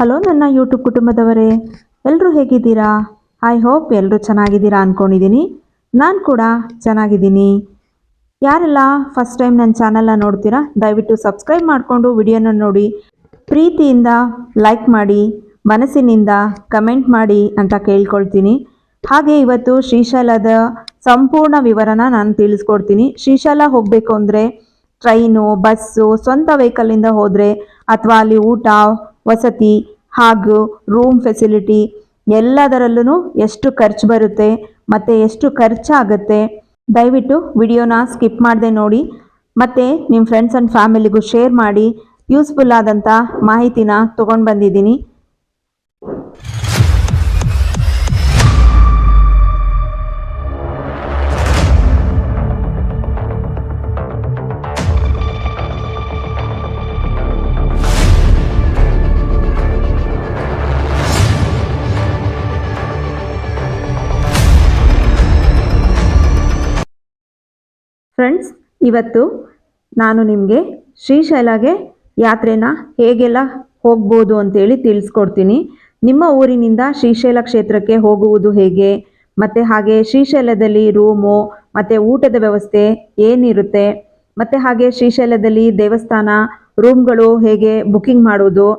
Hello ನನ್ನ YouTube ಕುಟುಂಬದವರೇ ಎಲ್ಲರೂ ಹೇಗಿದ್ದೀರಾ? ಐ ಹೋಪ್ ಎಲ್ಲರೂ ಚೆನ್ನಾಗಿದ್ದೀರಾ ಅಂದ್ಕೊಂಡಿದ್ದೀನಿ ನಾನು ಕೂಡ ಚೆನ್ನಾಗಿದ್ದೀನಿ. ಯಾರೆಲ್ಲ ಫಸ್ಟ್ ಟೈಮ್ ನನ್ನ ಚಾನಲ್ನ ನೋಡ್ತೀರಾ, ದಯವಿಟ್ಟು ಸಬ್ಸ್ಕ್ರೈಬ್ ಮಾಡಿಕೊಂಡು ವಿಡಿಯೋನ ನೋಡಿ. ಪ್ರೀತಿಯಿಂದ ಲೈಕ್ ಮಾಡಿ, ಮನಸ್ಸಿನಿಂದ ಕಮೆಂಟ್ ಮಾಡಿ ಅಂತ ಕೇಳ್ಕೊಳ್ತೀನಿ. ಹಾಗೆ ಇವತ್ತು ಶ್ರೀಶೈಲದ ಸಂಪೂರ್ಣ ವಿವರನ ನಾನು ತಿಳಿಸ್ಕೊಡ್ತೀನಿ. ಶ್ರೀಶೈಲ ಹೋಗಬೇಕು ಅಂದರೆ ಟ್ರೈನು ಬಸ್ಸು ಸ್ವಂತ ವೆಹಿಕಲಿಂದ ಹೋದರೆ, ಅಥವಾ ಅಲ್ಲಿ ಊಟ ವಸತಿ ಹಾಗೂ ರೂಮ್ ಫೆಸಿಲಿಟಿ ಎಲ್ಲದರಲ್ಲೂ ಎಷ್ಟು ಖರ್ಚು ಬರುತ್ತೆ ಮತ್ತು ಎಷ್ಟು ಖರ್ಚಾಗುತ್ತೆ? ದಯವಿಟ್ಟು ವಿಡಿಯೋನ ಸ್ಕಿಪ್ ಮಾಡದೆ ನೋಡಿ. ಮತ್ತು ನಿಮ್ಮ ಫ್ರೆಂಡ್ಸ್ ಆ್ಯಂಡ್ ಫ್ಯಾಮಿಲಿಗೂ ಶೇರ್ ಮಾಡಿ ಯೂಸ್ಫುಲ್ ಆದಂಥ ಮಾಹಿತಿನ ತೊಗೊಂಡು ಬಂದಿದ್ದೀನಿ. ಫ್ರೆಂಡ್ಸ್ ಇವತ್ತು ನಾನು ನಿಮಗೆ ಶ್ರೀಶೈಲಗೆ ಯಾತ್ರೆನ ಹೇಗೆಲ್ಲ ಹೋಗ್ಬೋದು ಅಂತೇಳಿ ತಿಳಿಸ್ಕೊಡ್ತೀನಿ. ನಿಮ್ಮ ಊರಿನಿಂದ ಶ್ರೀಶೈಲ ಕ್ಷೇತ್ರಕ್ಕೆ ಹೋಗುವುದು ಹೇಗೆ? ಮತ್ತು ಹಾಗೆ ಶ್ರೀಶೈಲದಲ್ಲಿ ರೂಮು, ಮತ್ತು ಊಟದ ವ್ಯವಸ್ಥೆ ಏನಿರುತ್ತೆ? ಮತ್ತು ಹಾಗೆ ಶ್ರೀಶೈಲದಲ್ಲಿ ದೇವಸ್ಥಾನ, ರೂಮ್ಗಳು ಹೇಗೆ ಬುಕ್ಕಿಂಗ್ ಮಾಡೋದು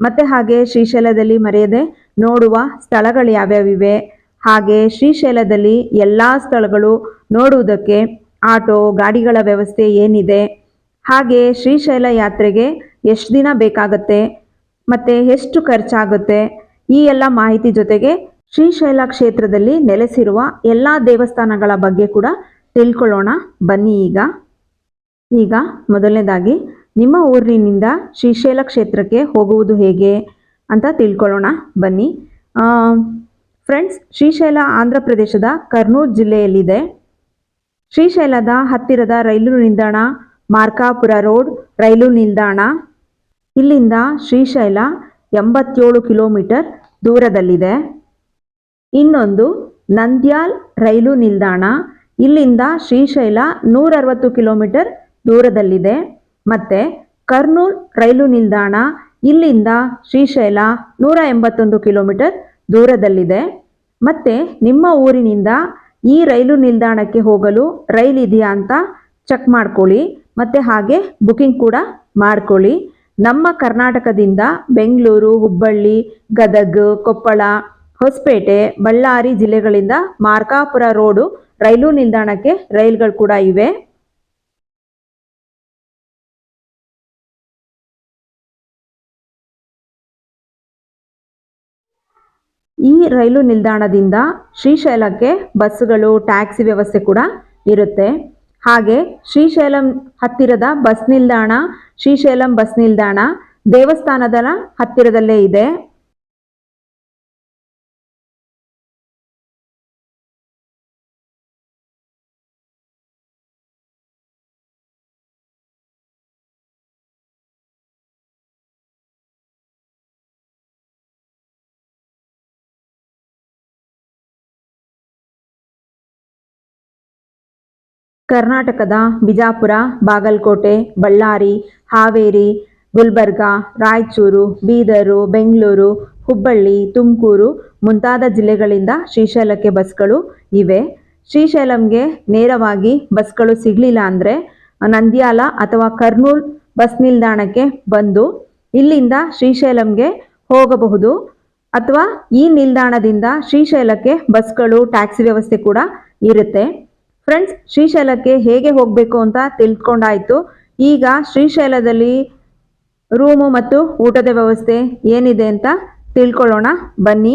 ಮತ್ತು ಹಾಗೆ ಶ್ರೀಶೈಲದಲ್ಲಿ ಮರೆಯದೆ ನೋಡುವ ಸ್ಥಳಗಳು ಯಾವ್ಯಾವಿವೆ? ಹಾಗೆ ಶ್ರೀಶೈಲದಲ್ಲಿ ಎಲ್ಲ ಸ್ಥಳಗಳು ನೋಡುವುದಕ್ಕೆ ಆಟೋ, ಗಾಡಿಗಳ ವ್ಯವಸ್ಥೆ ಏನಿದೆ? ಹಾಗೆ ಶ್ರೀಶೈಲ ಯಾತ್ರೆಗೆ ಎಷ್ಟು ದಿನ ಬೇಕಾಗುತ್ತೆ? ಮತ್ತು ಎಷ್ಟು ಖರ್ಚಾಗುತ್ತೆ? ಈ ಎಲ್ಲ ಮಾಹಿತಿ ಜೊತೆಗೆ ಶ್ರೀಶೈಲ ಕ್ಷೇತ್ರದಲ್ಲಿ ನೆಲೆಸಿರುವ ಎಲ್ಲ ದೇವಸ್ಥಾನಗಳ ಬಗ್ಗೆ ಕೂಡ ತಿಳ್ಕೊಳ್ಳೋಣ. ಬನ್ನಿ ಈಗ. ಈಗ ಮೊದಲನೇದಾಗಿ, ನಿಮ್ಮ ಊರಿನಿಂದ ಶ್ರೀಶೈಲ ಕ್ಷೇತ್ರಕ್ಕೆ ಹೋಗುವುದು ಹೇಗೆ ಅಂತ ತಿಳ್ಕೊಳ್ಳೋಣ. ಬನ್ನಿ. ಫ್ರೆಂಡ್ಸ್ ಶ್ರೀಶೈಲ ಆಂಧ್ರ ಪ್ರದೇಶದ ಕರ್ನೂಲ್ ಜಿಲ್ಲೆಯಲ್ಲಿದೆ. ಶ್ರೀಶೈಲದ ಹತ್ತಿರದ ರೈಲು ನಿಲ್ದಾಣ, ಮಾರ್ಕಾಪುರ ರೋಡ್, ರೈಲು ನಿಲ್ದಾಣ. ಇಲ್ಲಿಂದ ಶ್ರೀಶೈಲ ಎಂಬತ್ತೇಳು ಕಿಲೋಮೀಟರ್ ದೂರದಲ್ಲಿದೆ. ಇನ್ನೊಂದು ನಂದ್ಯಾಲ್ ರೈಲು ನಿಲ್ದಾಣ. ಇಲ್ಲಿಂದ ಶ್ರೀಶೈಲ ನೂರರವತ್ತು ಕಿಲೋಮೀಟರ್ ದೂರದಲ್ಲಿದೆ. ಮತ್ತು ಕರ್ನೂಲ್ ರೈಲು ನಿಲ್ದಾಣ. ಇಲ್ಲಿಂದ ಶ್ರೀಶೈಲ ನೂರ ಎಂಬತ್ತೊಂದು ಕಿಲೋಮೀಟರ್ ದೂರದಲ್ಲಿದೆ. ಮತ್ತು ನಿಮ್ಮ ಊರಿನಿಂದ ಈ ರೈಲು ನಿಲ್ದಾಣಕ್ಕೆ ಹೋಗಲು ರೈಲ್ ಇದೆಯಾ ಅಂತ ಚೆಕ್ ಮಾಡ್ಕೊಳ್ಳಿ. ಮತ್ತು ಹಾಗೆ ಬುಕಿಂಗ್ ಕೂಡ ಮಾಡ್ಕೊಳ್ಳಿ. ನಮ್ಮ ಕರ್ನಾಟಕದಿಂದ ಬೆಂಗಳೂರು, ಹುಬ್ಬಳ್ಳಿ, ಗದಗ, ಕೊಪ್ಪಳ, ಹೊಸಪೇಟೆ, ಬಳ್ಳಾರಿ ಜಿಲ್ಲೆಗಳಿಂದ ಮಾರ್ಕಾಪುರ ರೋಡು ರೈಲು ನಿಲ್ದಾಣಕ್ಕೆ ರೈಲ್ಗಳು ಕೂಡ ಇವೆ. ಈ ರೈಲು ನಿಲ್ದಾಣದಿಂದ ಶ್ರೀಶೈಲಕ್ಕೆ ಬಸ್ಸುಗಳು, ಟ್ಯಾಕ್ಸಿ ವ್ಯವಸ್ಥೆ ಕೂಡ ಇರುತ್ತೆ. ಹಾಗೆ ಶ್ರೀಶೈಲಂ ಹತ್ತಿರದ ಬಸ್ ನಿಲ್ದಾಣ, ಶ್ರೀಶೈಲಂ ಬಸ್ ನಿಲ್ದಾಣ ದೇವಸ್ಥಾನದ ಹತ್ತಿರದಲ್ಲೇ ಇದೆ. ಕರ್ನಾಟಕದ ಬಿಜಾಪುರ, ಬಾಗಲಕೋಟೆ, ಬಳ್ಳಾರಿ, ಹಾವೇರಿ, ಗುಲ್ಬರ್ಗಾ, ರಾಯಚೂರು, ಬೀದರು, ಬೆಂಗಳೂರು, ಹುಬ್ಬಳ್ಳಿ, ತುಮಕೂರು ಮುಂತಾದ ಜಿಲ್ಲೆಗಳಿಂದ ಶ್ರೀಶೈಲಕ್ಕೆ ಬಸ್ಗಳು ಇವೆ. ಶ್ರೀಶೈಲಂಗೆ ನೇರವಾಗಿ ಬಸ್ಗಳು ಸಿಗಲಿಲ್ಲ ಅಂದರೆ ನಂದ್ಯಾಲ ಅಥವಾ ಕರ್ನೂಲ್ ಬಸ್ ನಿಲ್ದಾಣಕ್ಕೆ ಬಂದು ಇಲ್ಲಿಂದ ಶ್ರೀಶೈಲಂಗೆ ಹೋಗಬಹುದು. ಅಥವಾ ಈ ನಿಲ್ದಾಣದಿಂದ ಶ್ರೀಶೈಲಕ್ಕೆ ಬಸ್ಗಳು, ಟ್ಯಾಕ್ಸಿ ವ್ಯವಸ್ಥೆ ಕೂಡ ಇರುತ್ತೆ. ಫ್ರೆಂಡ್ಸ್, ಶ್ರೀಶೈಲಕ್ಕೆ ಹೇಗೆ ಹೋಗಬೇಕು ಅಂತ ತಿಳ್ಕೊಂಡಾಯಿತು. ಈಗ ಶ್ರೀಶೈಲದಲ್ಲಿ ರೂಮು ಮತ್ತು ಊಟದ ವ್ಯವಸ್ಥೆ ಏನಿದೆ ಅಂತ ತಿಳ್ಕೊಳ್ಳೋಣ. ಬನ್ನಿ.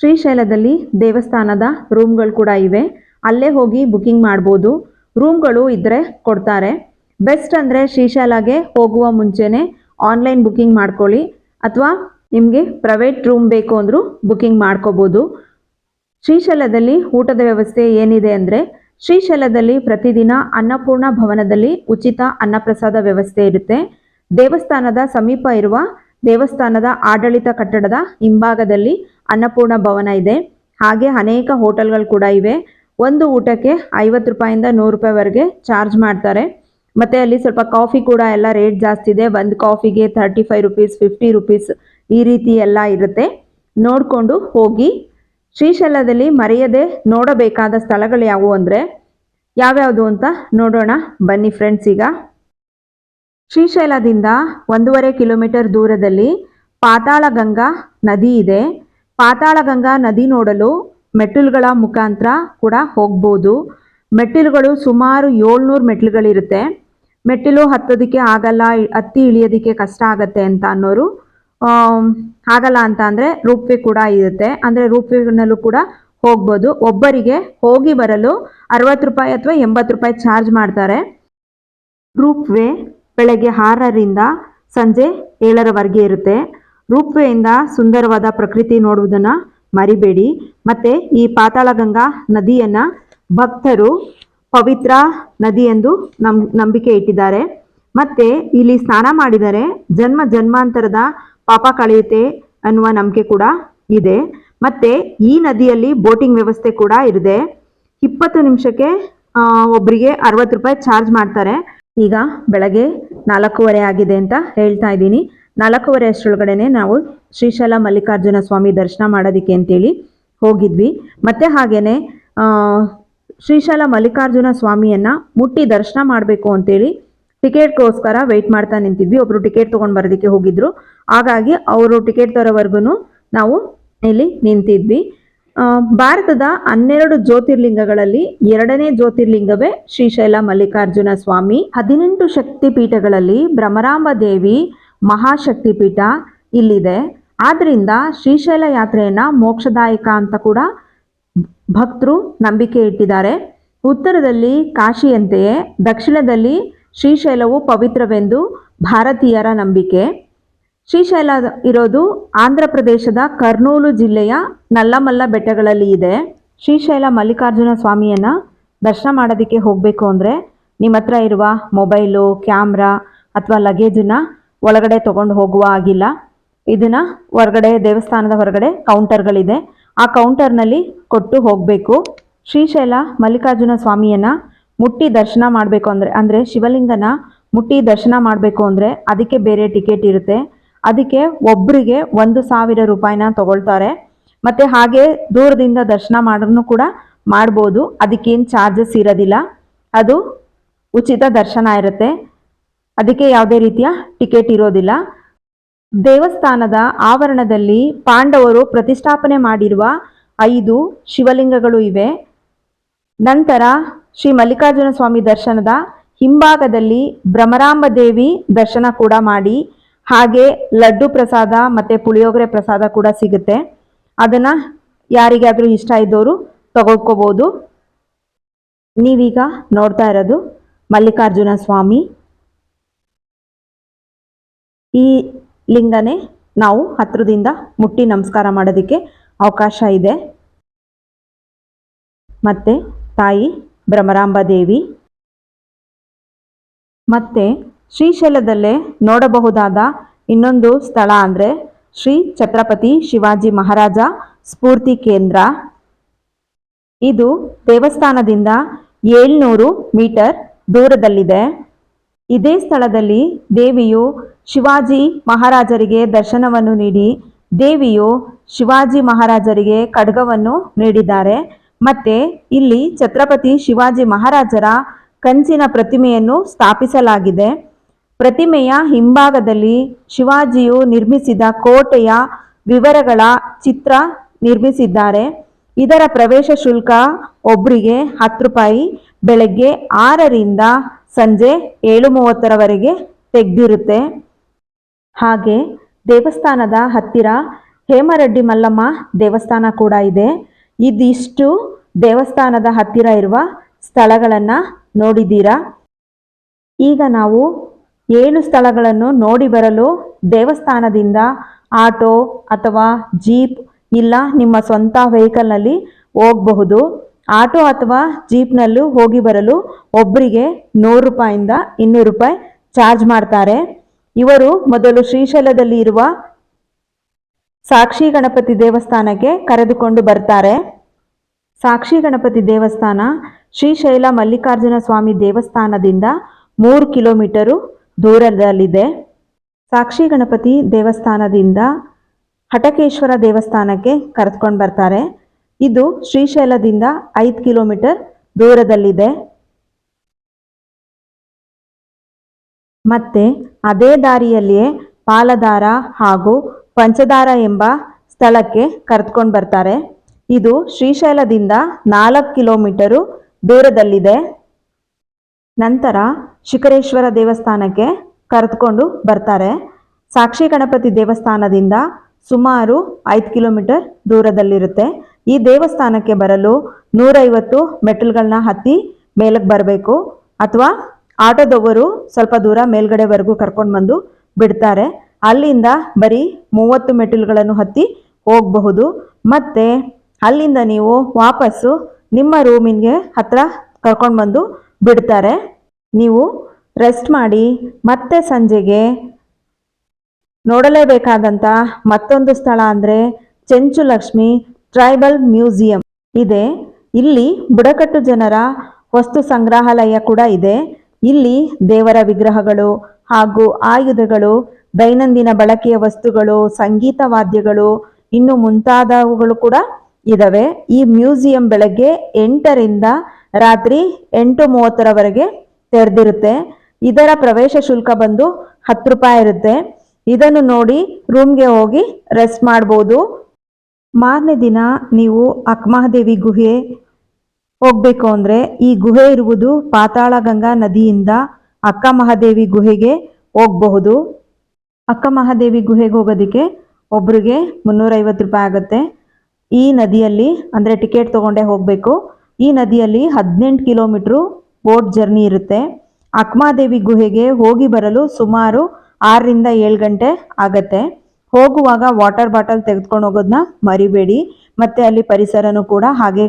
ಶ್ರೀಶೈಲದಲ್ಲಿ ದೇವಸ್ಥಾನದ ರೂಮ್ಗಳು ಕೂಡ ಇವೆ. ಅಲ್ಲೇ ಹೋಗಿ ಬುಕಿಂಗ್ ಮಾಡ್ಬೋದು. ರೂಮ್ಗಳು ಇದ್ದರೆ ಕೊಡ್ತಾರೆ. ಬೆಸ್ಟ್ ಅಂದರೆ ಶ್ರೀಶೈಲಾಗೆ ಹೋಗುವ ಮುಂಚೆನೆ ಆನ್ಲೈನ್ ಬುಕಿಂಗ್ ಮಾಡ್ಕೊಳ್ಳಿ. ಅಥವಾ ನಿಮಗೆ ಪ್ರೈವೇಟ್ ರೂಮ್ ಬೇಕು ಅಂದರೂ ಬುಕಿಂಗ್ ಮಾಡ್ಕೋಬೋದು. ಶ್ರೀಶೈಲದಲ್ಲಿ ಊಟದ ವ್ಯವಸ್ಥೆ ಏನಿದೆ ಅಂದರೆ ಶ್ರೀಶೈಲದಲ್ಲಿ ಪ್ರತಿದಿನ ಅನ್ನಪೂರ್ಣ ಭವನದಲ್ಲಿ ಉಚಿತ ಅನ್ನಪ್ರಸಾದ ವ್ಯವಸ್ಥೆ ಇರುತ್ತೆ. ದೇವಸ್ಥಾನದ ಸಮೀಪ ಇರುವ ದೇವಸ್ಥಾನದ ಆಡಳಿತ ಕಟ್ಟಡದ ಹಿಂಭಾಗದಲ್ಲಿ ಅನ್ನಪೂರ್ಣ ಭವನ ಇದೆ. ಹಾಗೆ ಅನೇಕ ಹೋಟೆಲ್ಗಳು ಕೂಡ ಇವೆ. ಒಂದು ಊಟಕ್ಕೆ ಐವತ್ತು ರೂಪಾಯಿಂದ ನೂರು ರೂಪಾಯಿವರೆಗೆ ಚಾರ್ಜ್ ಮಾಡ್ತಾರೆ. ಮತ್ತು ಅಲ್ಲಿ ಸ್ವಲ್ಪ ಕಾಫಿ ಕೂಡ ಎಲ್ಲ ರೇಟ್ ಜಾಸ್ತಿ ಇದೆ. ಒಂದು ಕಾಫಿಗೆ thirty five rupees fifty rupees ಈ ರೀತಿ ಎಲ್ಲ ಇರುತ್ತೆ. ನೋಡಿಕೊಂಡು ಹೋಗಿ ಶ್ರೀಶೈಲದಲ್ಲಿ ಮರೆಯದೆ ನೋಡಬೇಕಾದ ಸ್ಥಳಗಳು ಯಾವುವು ಅಂದರೆ ಯಾವ್ಯಾವುದು ಅಂತ ನೋಡೋಣ. ಬನ್ನಿ ಫ್ರೆಂಡ್ಸ್ ಈಗ. ಶ್ರೀಶೈಲದಿಂದ ಒಂದೂವರೆ ಕಿಲೋಮೀಟರ್ ದೂರದಲ್ಲಿ ಪಾತಾಳಗಂಗಾ ನದಿ ಇದೆ. ಪಾತಾಳಗಂಗಾ ನದಿ ನೋಡಲು ಮೆಟ್ಟಿಲುಗಳ ಮುಖಾಂತರ ಕೂಡ ಹೋಗ್ಬೋದು. ಮೆಟ್ಟಿಲುಗಳು ಸುಮಾರು ಏಳ್ನೂರು ಮೆಟ್ಟಿಲುಗಳಿರುತ್ತೆ. ಮೆಟ್ಟಿಲು ಹತ್ತೋದಕ್ಕೆ ಆಗಲ್ಲ, ಹತ್ತಿ ಇಳಿಯೋದಕ್ಕೆ ಕಷ್ಟ ಆಗತ್ತೆ ಅಂತ ಅನ್ನೋರು ಆಗಲ್ಲ ಅಂತ ಅಂದರೆ ರೂಪ್ವೇ ಕೂಡ ಇರುತ್ತೆ. ಅಂದರೆ ರೂಪ್ವೇನಲ್ಲೂ ಕೂಡ ಹೋಗ್ಬೋದು. ಒಬ್ಬರಿಗೆ ಹೋಗಿ ಬರಲು ಅರವತ್ತು ರೂಪಾಯಿ ಅಥವಾ ಎಂಬತ್ತು ರೂಪಾಯಿ ಚಾರ್ಜ್ ಮಾಡ್ತಾರೆ. ರೂಪ್ ವೇ ಬೆಳಗ್ಗೆ ಆರರಿಂದ ಸಂಜೆ ಏಳರವರೆಗೆ ಇರುತ್ತೆ. ರೂಪ್ ವೇಯಿಂದ ಸುಂದರವಾದ ಪ್ರಕೃತಿ ನೋಡುವುದನ್ನು ಮರಿಬೇಡಿ. ಮತ್ತು ಈ ಪಾತಾಳಗಂಗಾ ನದಿಯನ್ನು ಭಕ್ತರು ಪವಿತ್ರ ನದಿ ಎಂದು ನಂಬಿಕೆ ಇಟ್ಟಿದ್ದಾರೆ. ಮತ್ತು ಇಲ್ಲಿ ಸ್ನಾನ ಮಾಡಿದರೆ ಜನ್ಮ ಜನ್ಮಾಂತರದ ಪಾಪ ಕಳೆಯುತ್ತೆ ಅನ್ನುವ ನಂಬಿಕೆ ಕೂಡ ಇದೆ. ಮತ್ತು ಈ ನದಿಯಲ್ಲಿ ಬೋಟಿಂಗ್ ವ್ಯವಸ್ಥೆ ಕೂಡ ಇದೆ. ಇಪ್ಪತ್ತು ನಿಮಿಷಕ್ಕೆ ಒಬ್ಬರಿಗೆ ಅರವತ್ತು ರೂಪಾಯಿ ಚಾರ್ಜ್ ಮಾಡ್ತಾರೆ. ಈಗ ಬೆಳಗ್ಗೆ ನಾಲ್ಕೂವರೆ ಆಗಿದೆ ಅಂತ ಹೇಳ್ತಾ ಇದ್ದೀನಿ. ನಾಲ್ಕೂವರೆ ಅಷ್ಟರೊಳಗಡೆ ನಾವು ಶ್ರೀಶೈಲ ಮಲ್ಲಿಕಾರ್ಜುನ ಸ್ವಾಮಿ ದರ್ಶನ ಮಾಡೋದಕ್ಕೆ ಅಂತೇಳಿ ಹೋಗಿದ್ವಿ. ಮತ್ತೆ ಹಾಗೇನೇ ಆ, ಶ್ರೀಶೈಲ ಮಲ್ಲಿಕಾರ್ಜುನ ಸ್ವಾಮಿಯನ್ನು ಮುಟ್ಟಿ ದರ್ಶನ ಮಾಡಬೇಕು ಅಂತೇಳಿ ಟಿಕೆಟ್ಗೋಸ್ಕರ ವೆಯ್ಟ್ ಮಾಡ್ತಾ ನಿಂತಿದ್ವಿ. ಒಬ್ರು ಟಿಕೆಟ್ ತೊಗೊಂಡು ಬರೋದಕ್ಕೆ ಹೋಗಿದ್ರು. ಹಾಗಾಗಿ ಅವರು ಟಿಕೆಟ್ ತರೋವರೆಗೂ ನಾವು ಇಲ್ಲಿ ನಿಂತಿದ್ವಿ. ಭಾರತದ ಹನ್ನೆರಡು ಜ್ಯೋತಿರ್ಲಿಂಗಗಳಲ್ಲಿ ಎರಡನೇ ಜ್ಯೋತಿರ್ಲಿಂಗವೇ ಶ್ರೀಶೈಲ ಮಲ್ಲಿಕಾರ್ಜುನ ಸ್ವಾಮಿ. ಹದಿನೆಂಟು ಶಕ್ತಿ ಪೀಠಗಳಲ್ಲಿ ಭ್ರಮರಾಂಬ ದೇವಿ ಮಹಾಶಕ್ತಿ ಪೀಠ ಇಲ್ಲಿದೆ. ಆದ್ರಿಂದ ಶ್ರೀಶೈಲ ಯಾತ್ರೆಯನ್ನ ಮೋಕ್ಷದಾಯಕ ಅಂತ ಕೂಡ ಭಕ್ತರು ನಂಬಿಕೆ ಇಟ್ಟಿದ್ದಾರೆ. ಉತ್ತರದಲ್ಲಿ ಕಾಶಿಯಂತೆಯೇ, ದಕ್ಷಿಣದಲ್ಲಿ ಶ್ರೀಶೈಲವು ಪವಿತ್ರವೆಂದು ಭಾರತೀಯರ ನಂಬಿಕೆ. ಶ್ರೀಶೈಲ ಇರೋದು ಆಂಧ್ರ ಪ್ರದೇಶದ ಕರ್ನೂಲು ಜಿಲ್ಲೆಯ ನಲ್ಲಮಲ್ಲ ಬೆಟ್ಟಗಳಲ್ಲಿ ಇದೆ. ಶ್ರೀಶೈಲ ಮಲ್ಲಿಕಾರ್ಜುನ ಸ್ವಾಮಿಯನ್ನು ದರ್ಶನ ಮಾಡೋದಕ್ಕೆ ಹೋಗಬೇಕು ಅಂದರೆ ನಿಮ್ಮ ಹತ್ರ ಇರುವ ಮೊಬೈಲು, ಕ್ಯಾಮ್ರಾ ಅಥವಾ ಲಗೇಜನ್ನು ಒಳಗಡೆ ತಗೊಂಡು ಹೋಗುವ ಆಗಿಲ್ಲ ಇದನ್ನು ಹೊರಗಡೆ, ದೇವಸ್ಥಾನದ ಹೊರಗಡೆ ಕೌಂಟರ್ಗಳಿದೆ. ಆ ಕೌಂಟರ್ನಲ್ಲಿ ಕೊಟ್ಟು ಹೋಗಬೇಕು. ಶ್ರೀಶೈಲ ಮಲ್ಲಿಕಾರ್ಜುನ ಸ್ವಾಮಿಯನ್ನ ಮುಟ್ಟಿ ದರ್ಶನ ಮಾಡಬೇಕು ಅಂದರೆ ಅಂದರೆ ಶಿವಲಿಂಗನ ಮುಟ್ಟಿ ದರ್ಶನ ಮಾಡಬೇಕು ಅಂದರೆ ಅದಕ್ಕೆ ಬೇರೆ ಟಿಕೆಟ್ ಇರುತ್ತೆ. ಅದಕ್ಕೆ ಒಬ್ಬರಿಗೆ ಒಂದು ಸಾವಿರ ರೂಪಾಯಿನ ತಗೊಳ್ತಾರೆ. ಮತ್ತು ಹಾಗೆ ದೂರದಿಂದ ದರ್ಶನ ಮಾಡೋನು ಕೂಡ ಮಾಡ್ಬೋದು. ಅದಕ್ಕೇನು ಚಾರ್ಜಸ್ ಇರೋದಿಲ್ಲ. ಅದು ಉಚಿತ ದರ್ಶನ ಇರುತ್ತೆ. ಅದಕ್ಕೆ ಯಾವುದೇ ರೀತಿಯ ಟಿಕೆಟ್ ಇರೋದಿಲ್ಲ. ದೇವಸ್ಥಾನದ ಆವರಣದಲ್ಲಿ ಪಾಂಡವರು ಪ್ರತಿಷ್ಠಾಪನೆ ಮಾಡಿರುವ ಐದು ಶಿವಲಿಂಗಗಳು ಇವೆ. ನಂತರ ಶ್ರೀ ಮಲ್ಲಿಕಾರ್ಜುನ ಸ್ವಾಮಿ ದರ್ಶನದ ಹಿಂಭಾಗದಲ್ಲಿ ಭ್ರಮರಾಂಬ ದೇವಿ ದರ್ಶನ ಕೂಡ ಮಾಡಿ, ಹಾಗೆ ಲಡ್ಡು ಪ್ರಸಾದ ಮತ್ತು ಪುಳಿಯೋಗರೆ ಪ್ರಸಾದ ಕೂಡ ಸಿಗುತ್ತೆ. ಅದನ್ನು ಯಾರಿಗಾದರೂ ಇಷ್ಟ ಇದ್ದವರು ತಗೊಳ್ಕೋಬೋದು. ನೀವೀಗ ನೋಡ್ತಾ ಇರೋದು ಮಲ್ಲಿಕಾರ್ಜುನ ಸ್ವಾಮಿ. ಈ ಲಿಂಗನೇ ನಾವು ಹತ್ರದಿಂದ ಮುಟ್ಟಿ ನಮಸ್ಕಾರ ಮಾಡೋದಕ್ಕೆ ಅವಕಾಶ ಇದೆ. ಮತ್ತು ತಾಯಿ ಭ್ರಮರಾಂಬ ದೇವಿ. ಮತ್ತು ಶ್ರೀಶೈಲದಲ್ಲೇ ನೋಡಬಹುದಾದ ಇನ್ನೊಂದು ಸ್ಥಳ ಅಂದರೆ ಶ್ರೀ ಛತ್ರಪತಿ ಶಿವಾಜಿ ಮಹಾರಾಜ ಸ್ಫೂರ್ತಿ ಕೇಂದ್ರ. ಇದು ದೇವಸ್ಥಾನದಿಂದ ಏಳ್ನೂರು ಮೀಟರ್ ದೂರದಲ್ಲಿದೆ. ಇದೇ ಸ್ಥಳದಲ್ಲಿ ದೇವಿಯು ಶಿವಾಜಿ ಮಹಾರಾಜರಿಗೆ ದರ್ಶನವನ್ನು ನೀಡಿ ದೇವಿಯು ಶಿವಾಜಿ ಮಹಾರಾಜರಿಗೆ ಖಡ್ಗವನ್ನು ನೀಡಿದ್ದಾರೆ. ಮತ್ತೆ ಇಲ್ಲಿ ಛತ್ರಪತಿ ಶಿವಾಜಿ ಮಹಾರಾಜರ ಕಂಚಿನ ಪ್ರತಿಮೆಯನ್ನು ಸ್ಥಾಪಿಸಲಾಗಿದೆ. ಪ್ರತಿಮೆಯ ಹಿಂಭಾಗದಲ್ಲಿ ಶಿವಾಜಿಯು ನಿರ್ಮಿಸಿದ ಕೋಟೆಯ ವಿವರಗಳ ಚಿತ್ರ ನಿರ್ಮಿಸಿದ್ದಾರೆ. ಇದರ ಪ್ರವೇಶ ಶುಲ್ಕ ಒಬ್ಬರಿಗೆ ಹತ್ತು ರೂಪಾಯಿ, ಬೆಳಗ್ಗೆ ಆರರಿಂದ ಸಂಜೆ ಏಳು ಮೂವತ್ತರವರೆಗೆ ತೆಗೆದಿರುತ್ತೆ. ಹಾಗೆ ದೇವಸ್ಥಾನದ ಹತ್ತಿರ ಹೇಮರೆಡ್ಡಿ ಮಲ್ಲಮ್ಮ ದೇವಸ್ಥಾನ ಕೂಡ ಇದೆ. ಇದಿಷ್ಟು ದೇವಸ್ಥಾನದ ಹತ್ತಿರ ಇರುವ ಸ್ಥಳಗಳನ್ನು ನೋಡಿದ್ದೀರಾ? ಈಗ ನಾವು ಏಳು ಸ್ಥಳಗಳನ್ನು ನೋಡಿ ಬರಲು ದೇವಸ್ಥಾನದಿಂದ ಆಟೋ ಅಥವಾ ಜೀಪ್ ಇಲ್ಲ ನಿಮ್ಮ ಸ್ವಂತ ವೆಹಿಕಲ್ನಲ್ಲಿ ಹೋಗಬಹುದು. ಆಟೋ ಅಥವಾ ಜೀಪ್ನಲ್ಲೂ ಹೋಗಿ ಬರಲು ಒಬ್ಬರಿಗೆ ನೂರು ರೂಪಾಯಿಂದ ಇನ್ನೂರು ರೂಪಾಯಿ ಚಾರ್ಜ್ ಮಾಡ್ತಾರೆ. ಇವರು ಮೊದಲು ಶ್ರೀಶೈಲದಲ್ಲಿ ಇರುವ ಸಾಕ್ಷಿ ಗಣಪತಿ ದೇವಸ್ಥಾನಕ್ಕೆ ಕರೆದುಕೊಂಡು ಬರ್ತಾರೆ. ಸಾಕ್ಷಿ ಗಣಪತಿ ದೇವಸ್ಥಾನ ಶ್ರೀಶೈಲ ಮಲ್ಲಿಕಾರ್ಜುನ ಸ್ವಾಮಿ ದೇವಸ್ಥಾನದಿಂದ ಮೂರು ಕಿಲೋಮೀಟರು ದೂರದಲ್ಲಿದೆ. ಸಾಕ್ಷಿ ಗಣಪತಿ ದೇವಸ್ಥಾನದಿಂದ ಹಟಕೇಶ್ವರ ದೇವಸ್ಥಾನಕ್ಕೆ ಕರೆದುಕೊಂಡು ಬರ್ತಾರೆ. ಇದು ಶ್ರೀಶೈಲದಿಂದ ಐದು ಕಿಲೋಮೀಟರ್ ದೂರದಲ್ಲಿದೆ. ಮತ್ತೆ ಅದೇ ದಾರಿಯಲ್ಲಿಯೇ ಪಾಲದಾರ ಹಾಗೂ ಪಂಚದಾರ ಎಂಬ ಸ್ಥಳಕ್ಕೆ ಕರೆದುಕೊಂಡು ಬರ್ತಾರೆ. ಇದು ಶ್ರೀಶೈಲದಿಂದ ನಾಲ್ಕು ಕಿಲೋಮೀಟರು ದೂರದಲ್ಲಿದೆ. ನಂತರ ಶಿಖರೇಶ್ವರ ದೇವಸ್ಥಾನಕ್ಕೆ ಕರೆದುಕೊಂಡು ಬರ್ತಾರೆ. ಸಾಕ್ಷಿ ಗಣಪತಿ ದೇವಸ್ಥಾನದಿಂದ ಸುಮಾರು ಐದು ಕಿಲೋಮೀಟರ್ ದೂರದಲ್ಲಿರುತ್ತೆ. ಈ ದೇವಸ್ಥಾನಕ್ಕೆ ಬರಲು ನೂರೈವತ್ತು ಮೆಟ್ಟಿಲುಗಳನ್ನ ಹತ್ತಿ ಮೇಲಕ್ಕೆ ಬರಬೇಕು. ಅಥವಾ ಆಟೋದವರು ಸ್ವಲ್ಪ ದೂರ ಮೇಲ್ಗಡೆವರೆಗೂ ಕರ್ಕೊಂಡು ಬಂದು ಬಿಡ್ತಾರೆ. ಅಲ್ಲಿಂದ ಬರೀ ಮೂವತ್ತು ಮೆಟ್ಟಿಲುಗಳನ್ನು ಹತ್ತಿ ಹೋಗಬಹುದು. ಮತ್ತೆ ಅಲ್ಲಿಂದ ನೀವು ವಾಪಸ್ಸು ನಿಮ್ಮ ರೂಮಿಗೆ ಹತ್ರ ಕರ್ಕೊಂಡು ಬಂದು ಬಿಡ್ತಾರೆ. ನೀವು ರೆಸ್ಟ್ ಮಾಡಿ ಮತ್ತೆ ಸಂಜೆಗೆ ನೋಡಲೇಬೇಕಾದಂಥ ಮತ್ತೊಂದು ಸ್ಥಳ ಅಂದರೆ ಚೆಂಚುಲಕ್ಷ್ಮಿ ಟ್ರೈಬಲ್ ಮ್ಯೂಸಿಯಂ. ಇದೆ. ಇಲ್ಲಿ ಬುಡಕಟ್ಟು ಜನರ ವಸ್ತು ಸಂಗ್ರಹಾಲಯ ಕೂಡ ಇದೆ. ಇಲ್ಲಿ ದೇವರ ವಿಗ್ರಹಗಳು ಹಾಗೂ ಆಯುಧಗಳು ದೈನಂದಿನ ಬಳಕೆಯ ವಸ್ತುಗಳು, ಸಂಗೀತ ವಾದ್ಯಗಳು, ಇನ್ನು ಮುಂತಾದವುಗಳು ಕೂಡ ಇದಾವೆ. ಈ ಮ್ಯೂಸಿಯಂ ಬೆಳಗ್ಗೆ ಎಂಟರಿಂದ ರಾತ್ರಿ ಎಂಟು ಮೂವತ್ತರವರೆಗೆ ತೆರೆದಿರುತ್ತೆ. ಇದರ ಪ್ರವೇಶ ಶುಲ್ಕ ಬಂದು ಹತ್ತು ರೂಪಾಯಿ ಇರುತ್ತೆ. ಇದನ್ನು ನೋಡಿ ರೂಮ್ಗೆ ಹೋಗಿ ರೆಸ್ಟ್ ಮಾಡ್ಬೋದು. ಮಾರನೇ ದಿನ ನೀವು ಅಕ್ಮಹಾದೇವಿ ಗುಹೆ ಹೋಗಬೇಕು ಅಂದರೆ ಈ ಗುಹೆ ಇರುವುದು ಪಾತಾಳ ಗಂಗಾ ನದಿಯಿಂದ ಅಕ್ಕ ಮಹಾದೇವಿ ಗುಹೆಗೆ ಹೋಗಬಹುದು. ಅಕ್ಕ ಮಹಾದೇವಿ ಗುಹೆಗೆ ಹೋಗೋದಕ್ಕೆ ಒಬ್ರಿಗೆ ಮುನ್ನೂರೈವತ್ತು ರೂಪಾಯಿ ಆಗುತ್ತೆ. ಈ ನದಿಯಲ್ಲಿ, ಅಂದರೆ ಟಿಕೆಟ್ ತೊಗೊಂಡೇ ಹೋಗಬೇಕು. ಈ ನದಿಯಲ್ಲಿ ಹದಿನೆಂಟು ಕಿಲೋಮೀಟ್ರು ಬೋಟ್ ಜರ್ನಿ ಇರುತ್ತೆ. ಅಕ್ಮಾದೇವಿ ಗುಹೆಗೆ ಹೋಗಿ ಬರಲು ಸುಮಾರು ಆರರಿಂದ ಏಳು ಗಂಟೆ ಆಗತ್ತೆ. ಹೋಗುವಾಗ ವಾಟರ್ ಬಾಟಲ್ ತೆಗೆದುಕೊಂಡು ಹೋಗೋದನ್ನ ಮರಿಬೇಡಿ. ಮತ್ತು ಅಲ್ಲಿ ಪರಿಸರನೂ ಕೂಡ ಹಾಗೆ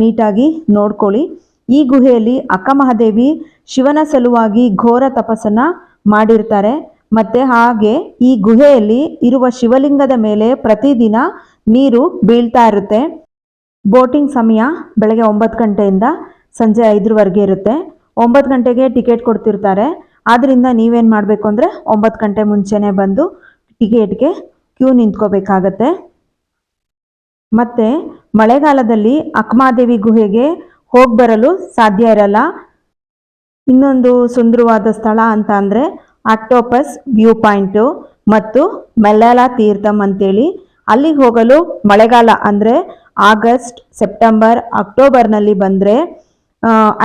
ನೀಟಾಗಿ ನೋಡ್ಕೊಳ್ಳಿ. ಈ ಗುಹೆಯಲ್ಲಿ ಅಕ್ಕ ಮಹಾದೇವಿ ಶಿವನ ಸಲುವಾಗಿ ಘೋರ ತಪಸ್ಸನ್ನು ಮಾಡಿರ್ತಾರೆ. ಮತ್ತೆ ಹಾಗೆ ಈ ಗುಹೆಯಲ್ಲಿ ಇರುವ ಶಿವಲಿಂಗದ ಮೇಲೆ ಪ್ರತಿದಿನ ನೀರು ಬೀಳ್ತಾ ಇರುತ್ತೆ. ಬೋಟಿಂಗ್ ಸಮಯ ಬೆಳಗ್ಗೆ ಒಂಬತ್ತು ಗಂಟೆಯಿಂದ ಸಂಜೆ ಐದರವರೆಗೆ ಇರುತ್ತೆ. ಒಂಬತ್ತು ಗಂಟೆಗೆ ಟಿಕೆಟ್ ಕೊಡ್ತಿರ್ತಾರೆ. ಆದ್ದರಿಂದ ನೀವೇನು ಮಾಡಬೇಕು ಅಂದರೆ ಒಂಬತ್ತು ಗಂಟೆ ಮುಂಚೆನೇ ಬಂದು ಟಿಕೆಟ್ಗೆ ಕ್ಯೂ ನಿಂತ್ಕೋಬೇಕಾಗತ್ತೆ. ಮತ್ತು ಮಳೆಗಾಲದಲ್ಲಿ ಅಕ್ಮಾದೇವಿ ಗುಹೆಗೆ ಹೋಗಿ ಬರಲು ಸಾಧ್ಯ ಇರಲ್ಲ. ಇನ್ನೊಂದು ಸುಂದರವಾದ ಸ್ಥಳ ಅಂತ ಅಂದರೆ ಆಕ್ಟೋಪಸ್, ವ್ಯೂ ಪಾಯಿಂಟು ಮತ್ತು ಮೆಲ್ಲಾಲ ತೀರ್ಥಂ ಅಂತೇಳಿ. ಅಲ್ಲಿಗೆ ಹೋಗಲು ಮಳೆಗಾಲ ಅಂದರೆ ಆಗಸ್ಟ್, ಸೆಪ್ಟೆಂಬರ್, ಅಕ್ಟೋಬರ್ನಲ್ಲಿ ಬಂದರೆ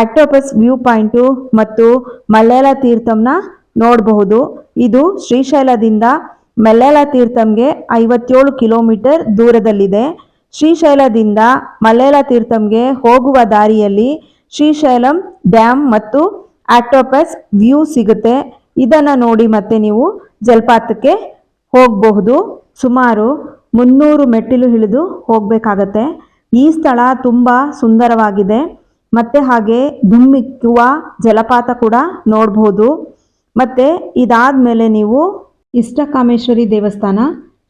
ಆಕ್ಟೋಪಸ್, ವ್ಯೂ ಪಾಯಿಂಟು ಮತ್ತು ಮಲ್ಲಾಲ ತೀರ್ಥಂನ ನೋಡಬಹುದು. ಇದು ಶ್ರೀಶೈಲದಿಂದ ಮಲ್ಲಾಲ ತೀರ್ಥಂಗೆ ಐವತ್ತೇಳು ಕಿಲೋಮೀಟರ್ ದೂರದಲ್ಲಿದೆ. ಶ್ರೀಶೈಲದಿಂದ ಮಲ್ಲಾಲ ತೀರ್ಥಂಗೆ ಹೋಗುವ ದಾರಿಯಲ್ಲಿ ಶ್ರೀಶೈಲಂ ಡ್ಯಾಮ್ ಮತ್ತು ಆಕ್ಟೋಪಸ್ ವ್ಯೂ ಸಿಗುತ್ತೆ. ಇದನ್ನು ನೋಡಿ ಮತ್ತೆ ನೀವು ಜಲಪಾತಕ್ಕೆ ಹೋಗಬಹುದು. ಸುಮಾರು ಮುನ್ನೂರು ಮೆಟ್ಟಿಲು ಇಳಿದು ಹೋಗಬೇಕಾಗತ್ತೆ. ಈ ಸ್ಥಳ ತುಂಬ ಸುಂದರವಾಗಿದೆ. ಮತ್ತೆ ಹಾಗೆ ಧುಮ್ಮಿಕ್ಕುವ ಜಲಪಾತ ಕೂಡ ನೋಡಬಹುದು. ಮತ್ತೆ ಇದಾದ ಮೇಲೆ ನೀವು ಇಷ್ಟಕಾಮೇಶ್ವರಿ ದೇವಸ್ಥಾನ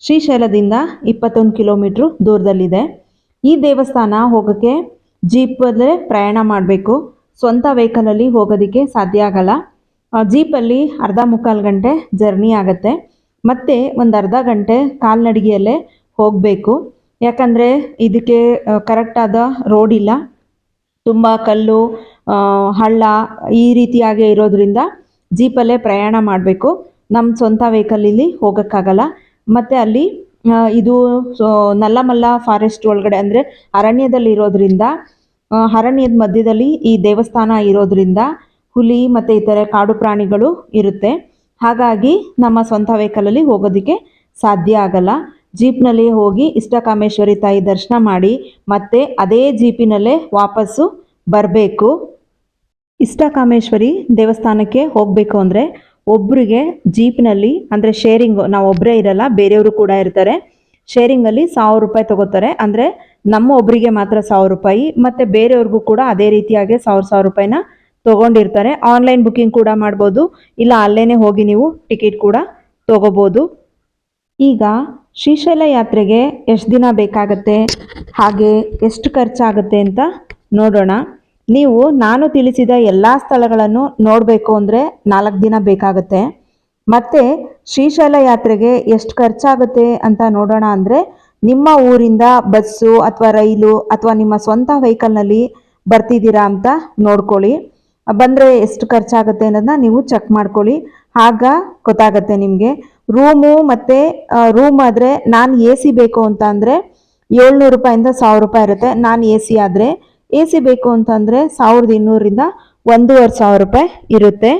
ಶ್ರೀಶೈಲದಿಂದ ಇಪ್ಪತ್ತೊಂದು ಕಿಲೋಮೀಟ್ರ್ ದೂರದಲ್ಲಿದೆ. ಈ ದೇವಸ್ಥಾನ ಹೋಗೋಕ್ಕೆ ಜೀಪಲ್ಲೇ ಪ್ರಯಾಣ ಮಾಡಬೇಕು. ಸ್ವಂತ ವೆಹಿಕಲಲ್ಲಿ ಹೋಗೋದಕ್ಕೆ ಸಾಧ್ಯ ಆಗಲ್ಲ. ಜೀಪಲ್ಲಿ ಅರ್ಧ ಮುಕ್ಕಾಲು ಗಂಟೆ ಜರ್ನಿ ಆಗುತ್ತೆ. ಮತ್ತು ಒಂದು ಅರ್ಧ ಗಂಟೆ ಕಾಲ್ನಡಿಗೆಯಲ್ಲೇ ಹೋಗಬೇಕು. ಯಾಕಂದರೆ ಇದಕ್ಕೆ ಕರೆಕ್ಟಾದ ರೋಡ್ ಇಲ್ಲ. ತುಂಬ ಕಲ್ಲು ಹಳ್ಳ ಈ ರೀತಿಯಾಗಿ ಇರೋದ್ರಿಂದ ಜೀಪಲ್ಲೇ ಪ್ರಯಾಣ ಮಾಡಬೇಕು. ನಮ್ಮ ಸ್ವಂತ ವೆಹಿಕಲಲ್ಲಿ ಹೋಗೋಕ್ಕಾಗಲ್ಲ. ಮತ್ತು ಅಲ್ಲಿ ಇದು ನಲ್ಲಮಲ್ಲ ಫಾರೆಸ್ಟ್ ಒಳಗಡೆ ಅಂದರೆ ಅರಣ್ಯದಲ್ಲಿ ಇರೋದ್ರಿಂದ ಅರಣ್ಯದ ಮಧ್ಯದಲ್ಲಿ ಈ ದೇವಸ್ಥಾನ ಇರೋದ್ರಿಂದ ಹುಲಿ ಮತ್ತು ಇತರೆ ಕಾಡು ಪ್ರಾಣಿಗಳು ಇರುತ್ತೆ. ಹಾಗಾಗಿ ನಮ್ಮ ಸ್ವಂತ ವೆಹಿಕಲಲ್ಲಿ ಹೋಗೋದಕ್ಕೆ ಸಾಧ್ಯ ಆಗಲ್ಲ. ಜೀಪ್ನಲ್ಲಿ ಹೋಗಿ ಇಷ್ಟಕಾಮೇಶ್ವರಿ ತಾಯಿ ದರ್ಶನ ಮಾಡಿ ಮತ್ತೆ ಅದೇ ಜೀಪಿನಲ್ಲೇ ವಾಪಸ್ಸು ಬರಬೇಕು. ಇಷ್ಟಕಾಮೇಶ್ವರಿ ದೇವಸ್ಥಾನಕ್ಕೆ ಹೋಗಬೇಕು ಅಂದರೆ ಒಬ್ಬರಿಗೆ ಜೀಪ್ನಲ್ಲಿ ಅಂದರೆ ಶೇರಿಂಗು ನಾವು ಒಬ್ಬರೇ ಇರಲ್ಲ, ಬೇರೆಯವರು ಕೂಡ ಇರ್ತಾರೆ. ಶೇರಿಂಗಲ್ಲಿ ಸಾವಿರ ರೂಪಾಯಿ ತಗೋತಾರೆ. ಅಂದರೆ ನಮ್ಮ ಒಬ್ಬರಿಗೆ ಮಾತ್ರ ಸಾವಿರ ರೂಪಾಯಿ, ಮತ್ತು ಬೇರೆಯವ್ರಿಗೂ ಕೂಡ ಅದೇ ರೀತಿಯಾಗಿ ಸಾವಿರ ಸಾವಿರ ರೂಪಾಯಿನ ತೊಗೊಂಡಿರ್ತಾರೆ. ಆನ್ಲೈನ್ ಬುಕ್ಕಿಂಗ್ ಕೂಡ ಮಾಡ್ಬೋದು. ಇಲ್ಲ ಅಲ್ಲೇ ಹೋಗಿ ನೀವು ಟಿಕೆಟ್ ಕೂಡ ತೊಗೋಬೋದು. ಈಗ ಶ್ರೀಶೈಲ ಯಾತ್ರೆಗೆ ಎಷ್ಟು ದಿನ ಬೇಕಾಗತ್ತೆ? ಹಾಗೆ ಎಷ್ಟು ಖರ್ಚಾಗುತ್ತೆ ಅಂತ ನೋಡೋಣ. ನೀವು, ನಾನು ತಿಳಿಸಿದ ಎಲ್ಲ ಸ್ಥಳಗಳನ್ನು ನೋಡಬೇಕು ಅಂದರೆ ನಾಲ್ಕು ದಿನ ಬೇಕಾಗುತ್ತೆ. ಮತ್ತು ಶ್ರೀಶೈಲ ಯಾತ್ರೆಗೆ ಎಷ್ಟು ಖರ್ಚಾಗುತ್ತೆ ಅಂತ ನೋಡೋಣ ಅಂದರೆ ನಿಮ್ಮ ಊರಿಂದ ಬಸ್ಸು ಅಥವಾ ರೈಲು ಅಥವಾ ನಿಮ್ಮ ಸ್ವಂತ ವೆಹಿಕಲ್ನಲ್ಲಿ ಬರ್ತಿದ್ದೀರಾ ಅಂತ ನೋಡ್ಕೊಳ್ಳಿ. ಬಂದರೆ ಎಷ್ಟು ಖರ್ಚಾಗುತ್ತೆ ಅನ್ನೋದನ್ನ ನೀವು ಚೆಕ್ ಮಾಡ್ಕೊಳ್ಳಿ. ಆಗ ಗೊತ್ತಾಗುತ್ತೆ ನಿಮಗೆ. ರೂಮು ಮತ್ತು ರೂಮ್ ಆದರೆ ನಾನು ಎ ಸಿ ಬೇಕು ಅಂತ ಅಂದರೆ ಏಳ್ನೂರು ರೂಪಾಯಿಂದ ಸಾವಿರ ರೂಪಾಯಿ ಇರುತ್ತೆ. ನಾನು ಎ ಸಿ ಆದರೆ ಎ ಸಿ ಬೇಕು ಅಂತಂದರೆ ಸಾವಿರದ ಇನ್ನೂರಿಂದ ಒಂದೂವರೆ ಸಾವಿರ ರೂಪಾಯಿ ಇರುತ್ತೆ.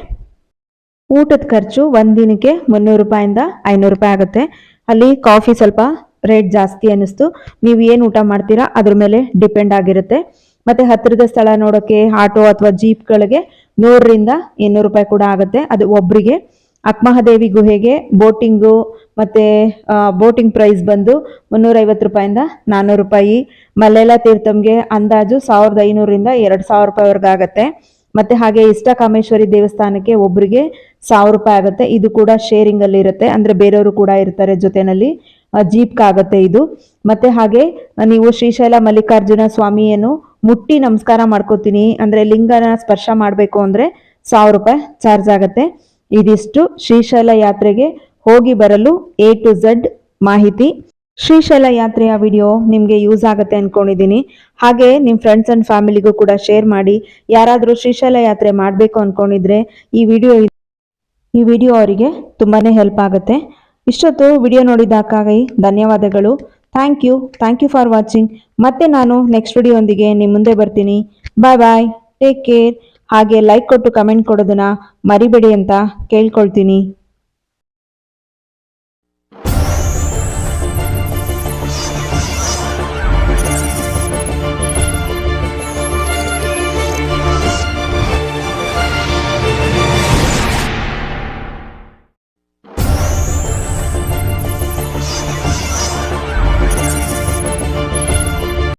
ಊಟದ ಖರ್ಚು ಒಂದು ದಿನಕ್ಕೆ ಮುನ್ನೂರು ರೂಪಾಯಿಂದ ಐನೂರು ರೂಪಾಯಿ ಆಗುತ್ತೆ. ಅಲ್ಲಿ ಕಾಫಿ ಸ್ವಲ್ಪ ರೇಟ್ ಜಾಸ್ತಿ ಅನ್ನಿಸ್ತು. ನೀವು ಏನು ಊಟ ಮಾಡ್ತೀರಾ ಅದ್ರ ಮೇಲೆ ಡಿಪೆಂಡ್ ಆಗಿರುತ್ತೆ. ಮತ್ತೆ ಹತ್ತಿರದ ಸ್ಥಳ ನೋಡೋಕೆ, ಆಟೋ ಅಥವಾ ಜೀಪ್ಗಳಿಗೆ ನೂರರಿಂದ ಇನ್ನೂರು ರೂಪಾಯಿ ಕೂಡ ಆಗುತ್ತೆ. ಅದು ಒಬ್ಬರಿಗೆ ಅಕ್ಮಹದೇವಿ ಗುಹೆಗೆ ಬೋಟಿಂಗು ಮತ್ತು ಬೋಟಿಂಗ್ ಪ್ರೈಸ್ ಬಂದು ಮುನ್ನೂರೈವತ್ತು ರೂಪಾಯಿಂದ ನಾನ್ನೂರು ರೂಪಾಯಿ. ಮಲ್ಲೆಲ್ಲ ತೀರ್ಥಂಗೆ ಅಂದಾಜು ಸಾವಿರದ ಐನೂರಿಂದ ಎರಡು ಸಾವಿರ ರೂಪಾಯಿವರೆಗೂ ಆಗುತ್ತೆ. ಮತ್ತೆ ಹಾಗೆ ಇಷ್ಟಕಾಮೇಶ್ವರಿ ದೇವಸ್ಥಾನಕ್ಕೆ ಒಬ್ಬರಿಗೆ ಸಾವಿರ ರೂಪಾಯಿ ಆಗುತ್ತೆ. ಇದು ಕೂಡ ಶೇರಿಂಗ್ ಅಲ್ಲಿ ಇರುತ್ತೆ. ಅಂದ್ರೆ ಬೇರೆಯವರು ಕೂಡ ಇರ್ತಾರೆ ಜೊತೆಯಲ್ಲಿ. ಜೀಪ್ ಆಗುತ್ತೆ ಇದು. ಮತ್ತೆ ಹಾಗೆ ನೀವು ಶ್ರೀಶೈಲ ಮಲ್ಲಿಕಾರ್ಜುನ ಸ್ವಾಮಿಯನ್ನು ಮುಟ್ಟಿ ನಮಸ್ಕಾರ ಮಾಡ್ಕೋತೀನಿ. ಅಂದ್ರೆ ಲಿಂಗನ ಸ್ಪರ್ಶ ಮಾಡಬೇಕು ಅಂದ್ರೆ ಸಾವಿರ ರೂಪಾಯಿ ಚಾರ್ಜ್ ಆಗುತ್ತೆ. ಇದಿಷ್ಟು ಶ್ರೀಶೈಲ ಯಾತ್ರೆಗೆ ಹೋಗಿ ಬರಲು ಎ ಟು ಝಡ್ ಮಾಹಿತಿ. ಶ್ರೀಶೈಲ ಯಾತ್ರೆಯ ವಿಡಿಯೋ ನಿಮಗೆ ಯೂಸ್ ಆಗುತ್ತೆ ಅಂದ್ಕೊಂಡಿದ್ದೀನಿ ಹಾಗೆ ನಿಮ್ಮ ಫ್ರೆಂಡ್ಸ್ ಅಂಡ್ ಫ್ಯಾಮಿಲಿಗೂ ಕೂಡ ಶೇರ್ ಮಾಡಿ. ಯಾರಾದರೂ ಶ್ರೀಶೈಲ ಯಾತ್ರೆ ಮಾಡಬೇಕು ಅಂದ್ಕೊಂಡಿದ್ರೆ ಈ ವಿಡಿಯೋ ಈ ವಿಡಿಯೋ ಅವರಿಗೆ ತುಂಬಾ ಹೆಲ್ಪ್ ಆಗುತ್ತೆ. ಇಷ್ಟೊತ್ತು ವಿಡಿಯೋ ನೋಡಿದ್ದಕ್ಕಾಗಿ ಧನ್ಯವಾದಗಳು. Thank you thank you for watching ಮತ್ತೆ ನಾನು ನೆಕ್ಸ್ಟ್ ವಿಡಿಯೋಂದಿಗೆ ನಿಮ್ಮ ಮುಂದೆ ಬರ್ತೀನಿ. ಬಾಯ್ ಬಾಯ್ ಟೇಕ್ ಕೇರ್ ಹಾಗೆ ಲೈಕ್ ಕೊಟ್ಟು ಕಮೆಂಟ್ ಕೊಡೋದನ್ನ ಮರಿಬೇಡಿ ಅಂತ ಕೇಳ್ಕೊಳ್ತೀನಿ.